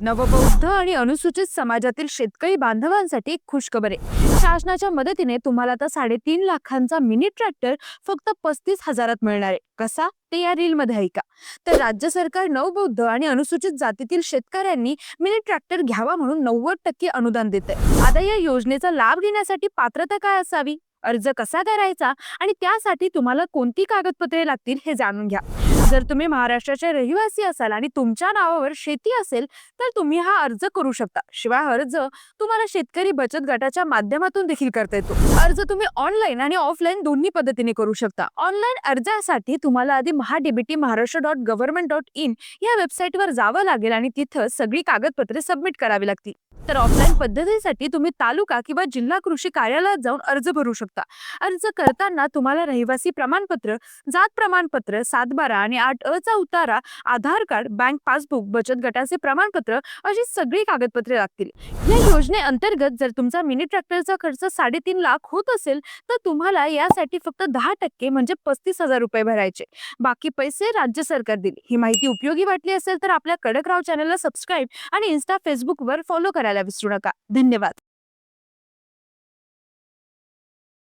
नवबौद्ध आणि अनुसूचित समाजातील शेतकरी बांधवांसाठी खुशखबर आहे. शासनाच्या मदतीने तुम्हाला आता साडेतीन लाखांचा मिनी ट्रॅक्टर फक्त पस्तीस हजारात मिळणार आहे. कसा? ते या रील मध्ये ऐका. तर राज्य सरकार नवबौद्ध आणि अनुसूचित जातीतील शेतकऱ्यांनी मिनी ट्रॅक्टर घ्यावा म्हणून नव्वद टक्के अनुदान देत आता या योजनेचा लाभ घेण्यासाठी पात्रता काय असावी? अर्ज कसा करायचा आणि त्यासाठी तुम्हाला कोणती कागदपत्रे लागतील हे जाणून घ्या. जर तुम्ही महाराष्ट्राचे रहिवासी असाल आणि तुमच्या नावावर शेती असेल तर तुम्ही हा अर्ज करू शकता. शिवाय अर्ज तुम्हाला शेतकरी बचत गटाच्या माध्यमातून देखील करता येतो. अर्ज तुम्ही ऑनलाईन आणि ऑफलाईन दोन्ही पद्धतीने करू शकता. ऑनलाईन अर्जासाठी तुम्हाला आधी MahaDBT Maharashtra dot government dot in या वेबसाईटवर जावं लागेल आणि तिथं सगळी कागदपत्रे सबमिट करावी लागतील. तर ऑफलाईन पद्धतीसाठी तुम्ही तालुका किंवा जिल्हा कृषी कार्यालयात जाऊन अर्ज भरू शकता. अर्ज करताना तुम्हाला रहिवासी प्रमाणपत्र जात प्रमाणपत्र सातबारा आणि आठ अ चा उतारा आधार कार्ड बँक पासबुक बचत गटाचे प्रमाणपत्र अशी सगळी कागदपत्रे लागतील. या योजनेअंतर्गत जर तुमचा मिनी ट्रॅक्टरचा खर्च साडेतीन लाख होत असेल तर तुम्हाला यासाठी फक्त दहा टक्के म्हणजे पस्तीस हजार रुपये भरायचे. बाकी पैसे राज्य सरकार देईल. ही माहिती उपयोगी वाटली असेल तर आपल्या कडकराव चॅनलला सबस्क्राईब आणि इन्स्टा फेसबुकवर फॉलो करायला विसरू नका. धन्यवाद.